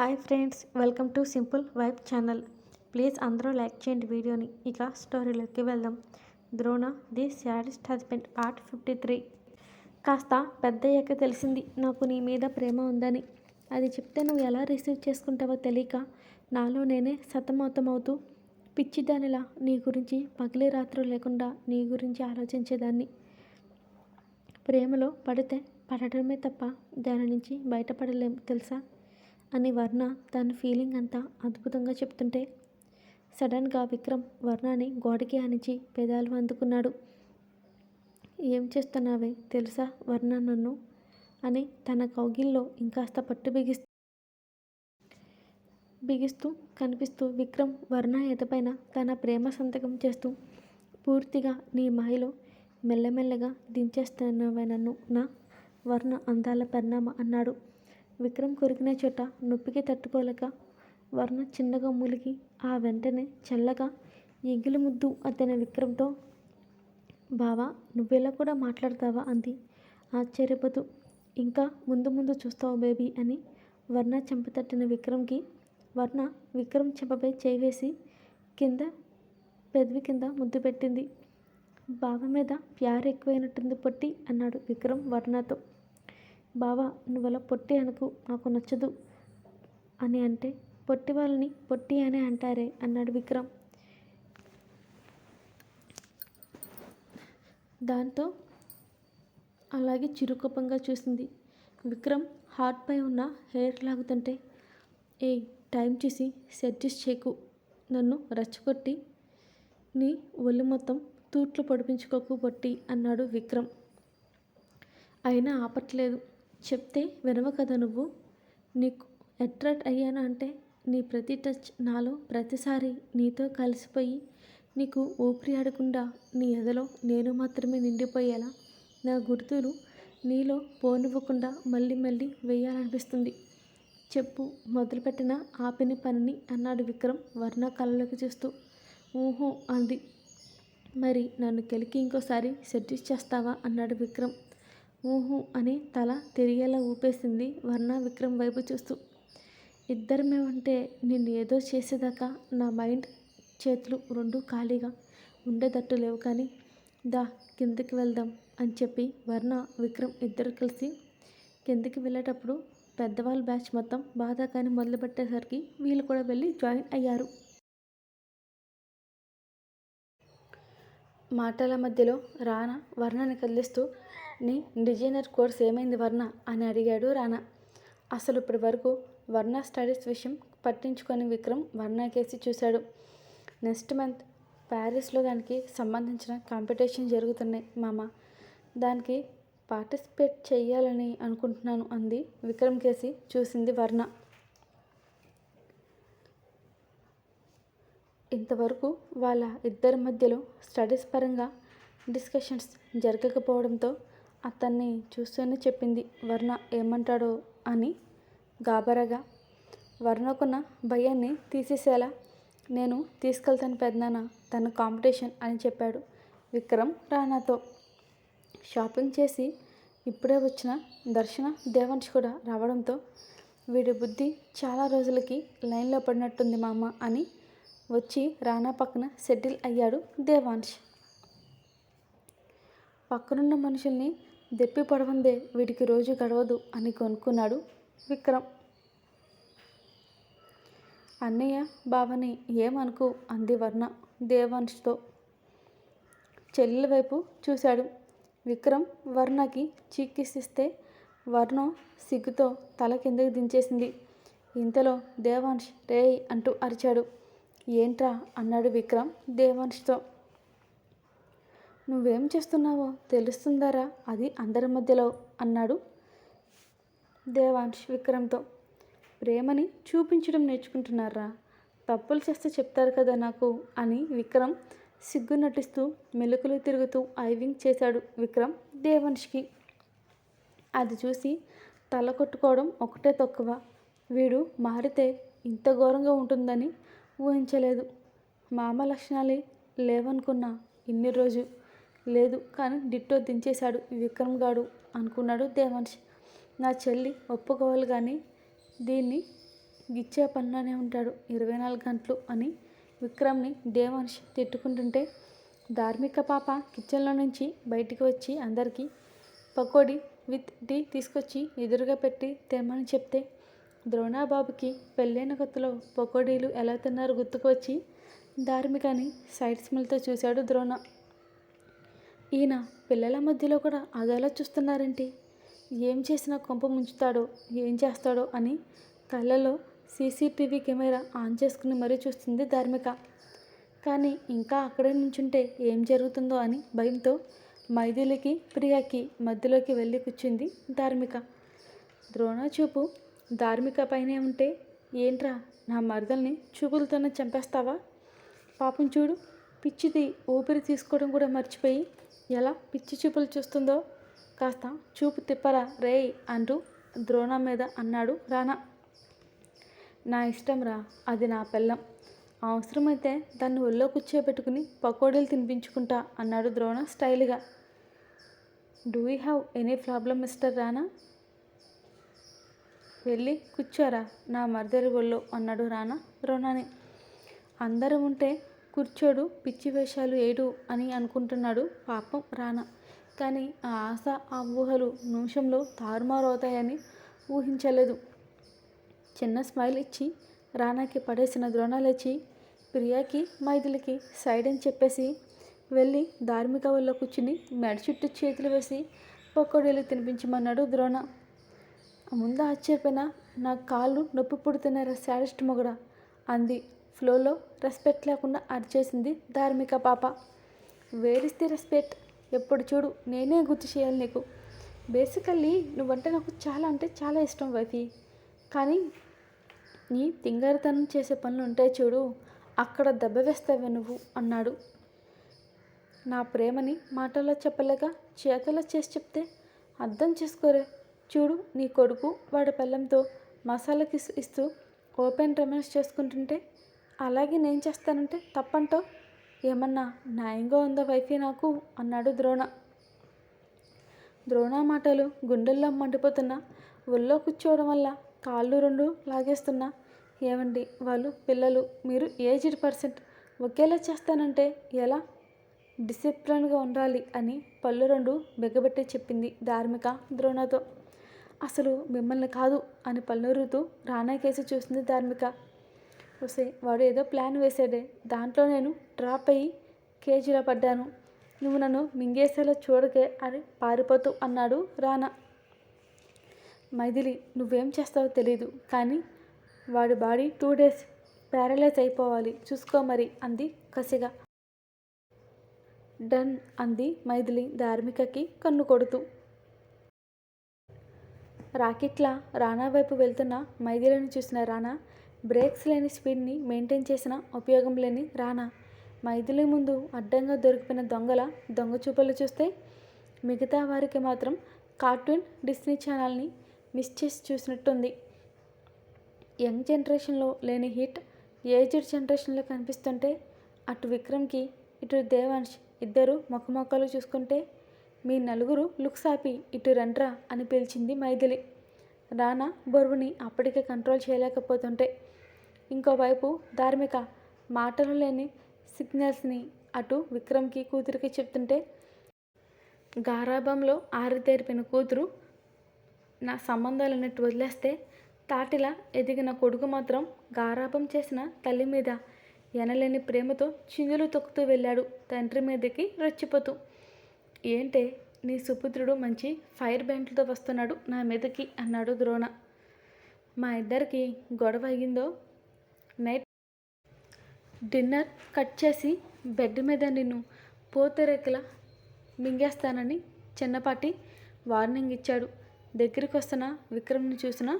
Hi friends welcome to simple vibe channel. Please అందరూ like చేయండి వీడియోని. ఇక స్టోరీలోకి వెళ్దాం. Drona the saddest husband part fifty three. కాస్త పెద్దయ్యాక తెలిసింది నాకు నీ మీద ప్రేమ ఉందని. అది చెప్తే నువ్వు ఎలా రిసీవ్ చేసుకుంటావో తెలియక నాలో నేనే సతమతమవుతూ పిచ్చిదానిలా నీ గురించి పగిలి రాత్రులు లేకుండా నీ గురించి ఆలోచించేదాన్ని. ప్రేమలో పడితే పడటమే తప్ప దాని నుంచి బయటపడలేం తెలుసా? అని వర్ణ తన ఫీలింగ్ అంతా అద్భుతంగా చెప్తుంటే సడన్గా విక్రమ్ వర్ణాని గోడకి ఆనించి పెదాలు అందుకున్నాడు. ఏం చేస్తున్నావే? తెలుసా వర్ణ నన్ను? అని తన కౌగిల్లో ఇంకాస్త పట్టు బిగిస్తూ బిగిస్తూ కనిపిస్తూ విక్రమ్ వర్ణ ఎదపైన తన ప్రేమ సంతకం చేస్తూ పూర్తిగా నీ మాయలో మెల్లమెల్లగా దించేస్తున్నావే నన్ను నా? వర్ణ అందాల పరిణామ అన్నాడు. విక్రమ్ కొరికిన చోట నొప్పికి తట్టుకోలేక వర్ణ చిన్నగా మూలిగి ఆ వెంటనే చల్లగా ఎగిలి ముద్దు అతని విక్రమ్తో బావా నువ్వెలా కూడా మాట్లాడతావా? అంది. ఆశ్చర్యపోతూ ఇంకా ముందు ముందు చూస్తావు బేబీ అని వర్ణ చెంపతట్టిన విక్రమ్కి వర్ణ విక్రమ్ చెంపపై చేయి వేసి కింద పెదవి కింద ముద్దు పెట్టింది. బావ మీద ప్యార్ ఎక్కువైనట్టుంది పొట్టి అన్నాడు విక్రమ్ వర్ణతో. బావా నువ్వలా పొట్టి అనుకు నాకు నచ్చదు. అని అంటే పొట్టి వాళ్ళని పొట్టి అనే అంటారే అన్నాడు విక్రమ్. దాంతో అలాగే చిరుకోపంగా చూసింది. విక్రమ్ హార్ట్పై ఉన్న హెయిర్ లాగుతుంటే ఏ టైం చూసి సెడ్జెస్ చేయకు. నన్ను రెచ్చగొట్టి నీ ఒళ్ళు మొత్తం తూట్లు పొడిపించుకోకు పొట్టి అన్నాడు విక్రమ్. అయినా ఆపట్లేదు. చెప్తే వినవు కదా నువ్వు? నీకు అట్రాక్ట్ అయ్యాను అంటే నీ ప్రతి టచ్ నాలో ప్రతిసారి నీతో కలిసిపోయి నీకు ఊపిరి ఆడకుండా నీ ఎదలో నేను మాత్రమే నిండిపోయేలా నా గుర్తులు నీలో పోనివ్వకుండా మళ్ళీ మళ్ళీ వేయాలనిపిస్తుంది. చెప్పు మొదలుపెట్టిన ఆపిన పనిని అన్నాడు విక్రమ్ వర్ణ కళ్ళలోకి చూస్తూ. ఊహో అంది. మరి నన్ను కెలికి ఇంకోసారి సెటిల్ చేస్తావా? అన్నాడు విక్రమ్. ఊహు అని తల తిరిగేలా ఊపేసింది వర్ణ విక్రమ్ వైపు చూస్తూ. ఇద్దరమేమంటే నిన్ను ఏదో చేసేదాకా నా మైండ్ చేతులు రెండు ఖాళీగా ఉండేటట్టు లేవు కానీ దా కిందకి వెళ్దాం అని చెప్పి వర్ణ విక్రమ్ ఇద్దరు కలిసి కిందకి వెళ్ళేటప్పుడు పెద్దవాళ్ళ బ్యాచ్ మొత్తం బాధాకాని మొదలుపెట్టేసరికి వీళ్ళు కూడా వెళ్ళి జాయిన్ అయ్యారు. మాటల మధ్యలో రానా వర్ణని కదిలిస్తూ నీ డిజైనర్ కోర్స్ ఏమైంది వర్ణ? అని అడిగాడు రానా అసలు ఇప్పటి వరకు వర్ణ స్టడీస్ విషయం పట్టించుకొని విక్రమ్ వర్ణ కేసి చూశాడు. నెక్స్ట్ మంత్ ప్యారిస్లో దానికి సంబంధించిన కాంపిటీషన్ జరుగుతున్నాయి మామ. దానికి పార్టిసిపేట్ చేయాలని అనుకుంటున్నాను అంది విక్రమ్ కేసి చూసింది వర్ణ. ఇంతవరకు వాళ్ళ ఇద్దరి మధ్యలో స్టడీస్ పరంగా డిస్కషన్స్ జరగకపోవడంతో అతన్ని చూస్తూనే చెప్పింది వర్ణ ఏమంటాడో అని గాబరాగా వర్ణకున్న భయాన్ని తీసేసేలా నేను తీసుకెళ్తాను పెద్దనాన్న తన కాంపిటీషన్ అని చెప్పాడు విక్రమ్ రానాతో షాపింగ్ చేసి ఇప్పుడే వచ్చిన దర్శన దేవంశ్ కూడా రావడంతో వీడి బుద్ధి చాలా రోజులకి లైన్లో పడినట్టుంది మామ అని వచ్చి రానా పక్కన సెటిల్ అయ్యాడు దేవాంశ్. పక్కనున్న మనుషుల్ని దెప్పి పడవందే వీడికి రోజు గడవదు అని కొనుక్కున్నాడు విక్రమ్. అన్నయ్య బావని ఏమనుకో? అంది వర్ణ దేవాంశ్తో చెల్లెల వైపు చూశాడు విక్రమ్. వర్ణకి చీకిసిస్తే వర్ణ సిగ్గుతో తల కిందకి దించేసింది. ఇంతలో దేవాంష్ రేయ్ అంటూ అరిచాడు. ఏంట్రా? అన్నాడు విక్రమ్ దేవాంశ్తో నువ్వేం చేస్తున్నావో తెలుస్తుందారా? అది అందరి మధ్యలో అన్నాడు దేవాంశ్ విక్రమ్తో. ప్రేమని చూపించడం నేర్చుకుంటున్నారా? తప్పులు చేస్తే చెప్తారు కదా నాకు అని విక్రమ్ సిగ్గు నటిస్తూ మెలుకలు తిరుగుతూ ఐవింగ్ చేశాడు విక్రమ్ దేవాంష్కి అది చూసి తల కొట్టుకోవడం ఒకటే తక్కువ. వీడు మారితే ఇంత ఘోరంగా ఉంటుందని ఊహించలేదు. మామ లక్షణాలే లేవనుకున్నా ఇన్ని రోజు లేదు కానీ డిట్టో దించేశాడు. విక్రమ్ గాడు అనుకున్నాడు దేవాంశ్. నా చెల్లి ఒప్పుకోవాలి కానీ దీన్ని గిచ్చే పనిలోనే ఉంటాడు. ఇరవై నాలుగు గంటలు అని విక్రమ్ని దేవాంశ్ తిట్టుకుంటుంటే ధార్మిక పాప కిచెన్లో నుంచి బయటికి వచ్చి అందరికీ పకోడీ విత్ టీ తీసుకొచ్చి ఎదురుగా పెట్టి తెమ్మని చెప్తే ద్రోణాబాబుకి పెళ్ళైన కొత్తలో పకోడీలు ఎలా తిన్నారో గుర్తుకు వచ్చి ధార్మికని సైడ్ స్మెల్తో చూశాడు ద్రోణ. ఈయన పిల్లల మధ్యలో కూడా అదోలా చూస్తున్నారేంటి? ఏం చేసినా కొంప ముంచుతాడో ఏం చేస్తాడో అని కళ్ళలో సీసీటీవీ కెమెరా ఆన్ చేసుకుని మరీ చూస్తుంది ధార్మిక. కానీ ఇంకా అక్కడే నుంచుంటే ఏం జరుగుతుందో అని భయంతో మైథిలికి ప్రియాకి మధ్యలోకి వెళ్ళి కూర్చుంది ధార్మిక. ద్రోణ చూపు ధార్మిక పైనే ఉంటే ఏంట్రా నా మరదల్ని చూపులతోనే చంపేస్తావా? పాపం చూడు పిచ్చిది ఊపిరి తీసుకోవడం కూడా మర్చిపోయి ఎలా పిచ్చి చూపులు చూస్తుందో కాస్త చూపు తిప్పరా రేయ్ అంటూ ద్రోణ మీద అన్నాడు రానా. నా ఇష్టం రా అది నా పెళ్ళం. అవసరమైతే దాన్ని ఒళ్ళో కూర్చోబెట్టుకుని పకోడీలు తినిపించుకుంటా అన్నాడు ద్రోణ స్టైల్గా. Do you have any problem mister Rana? వెళ్ళి కూర్చోరా నా మర్దరి ఒళ్ళో అన్నాడు రానా ద్రోణాని. అందరూ ఉంటే కూర్చోడు పిచ్చి వేషాలు ఏడు అని అనుకుంటున్నాడు పాపం రానా కానీ ఆ ఆశ ఆ ఊహలు నిమిషంలో తారుమారవుతాయని ఊహించలేదు. చిన్న స్మైల్ ఇచ్చి రానాకి పడేసిన ద్రోణ ప్రియాకి మైథిలికి సైడ్ అని చెప్పేసి వెళ్ళి ధార్మిక వల్ల కూర్చుని మెడ చుట్టూ చేతులు వేసి పకోడీలు తినిపించమన్నాడు ద్రోణ. ముందు ఆశ్చర్యపోయిన నా కాళ్ళు నొప్పి పుడుతున్నారా శాడిస్ట్ మొగడ అంది ఫ్లోలో రెస్పెక్ట్ లేకుండా అరిచేసింది ధార్మిక పాప. వేరిస్తే రెస్పెక్ట్ ఎప్పుడు చూడు నేనే గుర్తు చేయాలి నీకు. బేసికల్లీ నువ్వంటే నాకు చాలా అంటే చాలా ఇష్టం వైఫీ. కానీ నీ తింగరితనం చేసే పనులు ఉంటాయి చూడు అక్కడ దెబ్బ వేస్తావే నువ్వు అన్నాడు. నా ప్రేమని మాటల్లో చెప్పలేక చేతలో చేసి చెప్తే అర్థం చేసుకోరే. చూడు నీ కొడుకు వాడి పిల్లంతో మసాలాకి ఇస్తూ ఓపెన్ రెమెన్స్ చేసుకుంటుంటే అలాగే నేను చేస్తానంటే తప్పంటో ఏమన్నా న్యాయంగా ఉందా వైఫీ నాకు? అన్నాడు ద్రోణ. ద్రోణ మాటలు గుండెల్లో మండిపోతున్నా. ఒళ్ళో కూర్చోవడం వల్ల కాళ్ళు రెండు లాగేస్తున్నా. ఏమండి వాళ్ళు పిల్లలు? మీరు ఏజ్డ్ పర్సెంట్ ఒకేలా చేస్తానంటే ఎలా? డిసిప్లిన్గా ఉండాలి అని పళ్ళు రెండు బిగబెట్టి చెప్పింది ధార్మిక ద్రోణతో. అసలు మిమ్మల్ని కాదు అని పల్లూరుతూ రానా కేసి చూసింది ధార్మిక. వస్తే వాడు ఏదో ప్లాన్ వేసాడే దాంట్లో నేను డ్రాప్ అయ్యి కేజీలో పడ్డాను. నువ్వు నన్ను మింగేసేలా చూడకే అని పారిపోతూ అన్నాడు రానా. మైథిలి నువ్వేం చేస్తావో తెలీదు కానీ వాడి బాడీ టూ డేస్ ప్యారలైజ్ అయిపోవాలి. చూసుకో మరి అంది కసిగా. డన్ అంది మైథిలి ధార్మికకి కన్ను కొడుతూ. రాకెట్లా రానా వైపు వెళ్తున్న మైథిలిని చూసిన రానా బ్రేక్స్ లేని స్పీడ్ని మెయింటైన్ చేసిన ఉపయోగం లేని రానా. మైథిలి ముందు అడ్డంగా దొరికిపోయిన దొంగల దొంగ చూపలు చూస్తే మిగతా వారికి మాత్రం కార్టూన్ డిస్నీ ఛానల్ని మిస్ చేసి చూసినట్టుంది. యంగ్ జనరేషన్లో లేని హిట్ ఏజ్డ్ జనరేషన్లో కనిపిస్తుంటే అటు విక్రమ్కి ఇటు దేవాన్ష్ ఇద్దరు ముఖమొక్కలు చూసుకుంటే మీ నలుగురు లుక్స్ ఆపి ఇటు రండ్రా అని పిలిచింది మైథిలి. రానా బరువుని అప్పటికే కంట్రోల్ చేయలేకపోతుంటే ఇంకోవైపు ధార్మిక మాటలు లేని సిగ్నల్స్ని అటు విక్రమ్కి కూతురికి చెప్తుంటే గారాభంలో ఆరితేరిపిన కూతురు నా సంబంధాలన్నట్టు వదిలేస్తే తాటిలా ఎదిగిన కొడుకు మాత్రం గారాభం చేసిన తల్లి మీద ఎనలేని ప్రేమతో చిందులు తొక్కుతూ వెళ్ళాడు తండ్రి మీదకి రెచ్చిపోతూ. ఏంటే నీ సుపుత్రుడు మంచి ఫైర్ బ్యాండ్లతో వస్తున్నాడు నా మీదకి అన్నాడు ద్రోణ. మా ఇద్దరికి గొడవ అయ్యిందో నైట్ డిన్నర్ కట్ చేసి బెడ్ మీద నిన్ను పోతెరెక్కల మింగేస్తానని చిన్నపాటి వార్నింగ్ ఇచ్చాడు. దగ్గరికి వస్తున్న విక్రమ్ని చూసిన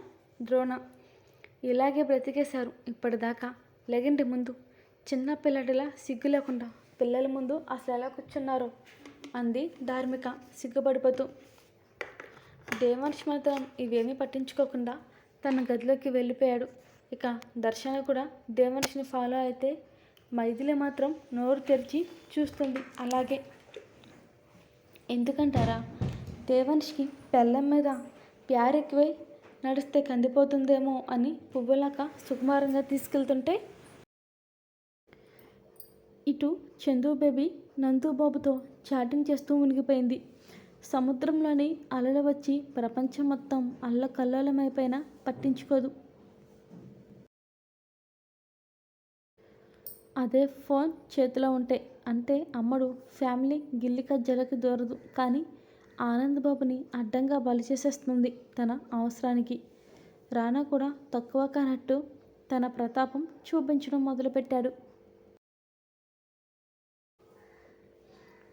ద్రోణ ఇలాగే బ్రతికేశారు ఇప్పటిదాకా. లెగండి ముందు. చిన్న పిల్లడిలా సిగ్గు లేకుండా పిల్లల ముందు అసలు ఎలా కూర్చున్నారో అంది ధార్మిక సిగ్గుపడిపోతూ. దేవాంశ్ మాత్రం ఇవేమీ పట్టించుకోకుండా తన గదిలోకి వెళ్ళిపోయాడు. ఇక దర్శన కూడా దేవర్షిని ఫాలో అయితే మైథిలి మాత్రం నోరు తెరిచి చూస్తుంది అలాగే. ఎందుకంటారా? దేవాంశ్కి పెళ్ళం మీద ప్యార్ ఎక్కువై నడిస్తే కందిపోతుందేమో అని పువ్వులాక సుకుమారంగా తీసుకెళ్తుంటే ఇటు చందు బేబీ నందుబాబుతో చాటింగ్ చేస్తూ మునిగిపోయింది. సముద్రంలోని అలలు వచ్చి ప్రపంచం మొత్తం అల్లకల్లోలమైపోయినా పట్టించుకోదు. అదే ఫోన్ చేతిలో ఉంటే అంటే అమ్మడు ఫ్యామిలీ గిల్లిక జలకి దూరదు. కానీ ఆనంద్ బాబుని అడ్డంగా బలి చేసేస్తుంది తన అవసరానికి. రానా కూడా తక్కువ కానట్టు తన ప్రతాపం చూపించడం మొదలుపెట్టాడు.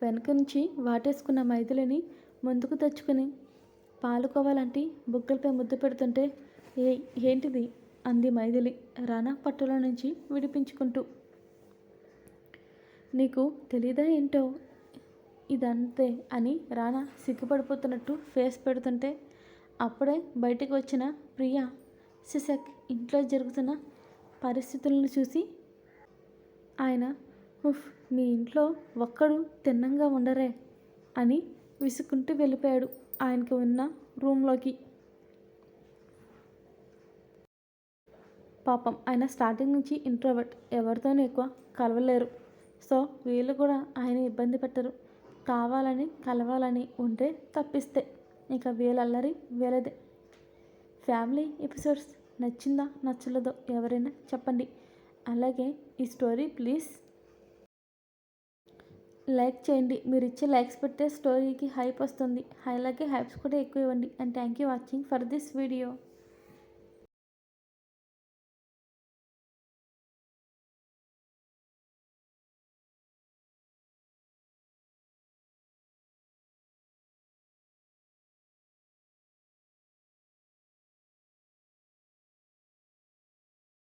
వెనక నుంచి వాటేసుకున్న మైథిలిని ముందుకు తెచ్చుకుని పాలుకోవాలంటే బుగ్గలపై ముద్దు పెడుతుంటే ఏ ఏంటిది? అంది మైథిలి రానా పట్టుల నుంచి విడిపించుకుంటూ. నీకు తెలీదా ఏంటో? ఇదంతే అని రానా సిగ్గుపడిపోతున్నట్టు ఫేస్ పెడుతుంటే అప్పుడే బయటకు వచ్చిన ప్రియా సిసక్ ఇంట్లో జరుగుతున్న పరిస్థితులను చూసి ఆయన ఉఫ్ మీ ఇంట్లో ఒక్కడు తిన్నంగా ఉండరే అని విసుకుంటూ వెళ్ళిపోయాడు ఆయనకు ఉన్న రూమ్లోకి. పాపం ఆయన స్టార్టింగ్ నుంచి ఇంట్రోవర్ట్ ఎవరితోనూ ఎక్కువ కలవలేరు. సో వీళ్ళు కూడా ఆయన ఇబ్బంది పెట్టరు. కావాలని కలవాలని ఉంటే తప్పిస్తే ఇక వీళ్ళల్లరి వీళ్ళదే. ఫ్యామిలీ ఎపిసోడ్స్ నచ్చిందా నచ్చలేదో ఎవరైనా చెప్పండి. అలాగే ఈ స్టోరీ ప్లీజ్ లైక్ చేయండి. మీరు ఇచ్చే లైక్స్ పెట్టే స్టోరీకి హైప్ వస్తుంది. అలాగే హైప్స్ కూడా ఎక్కువ ఇవ్వండి. And thank you watching for this video.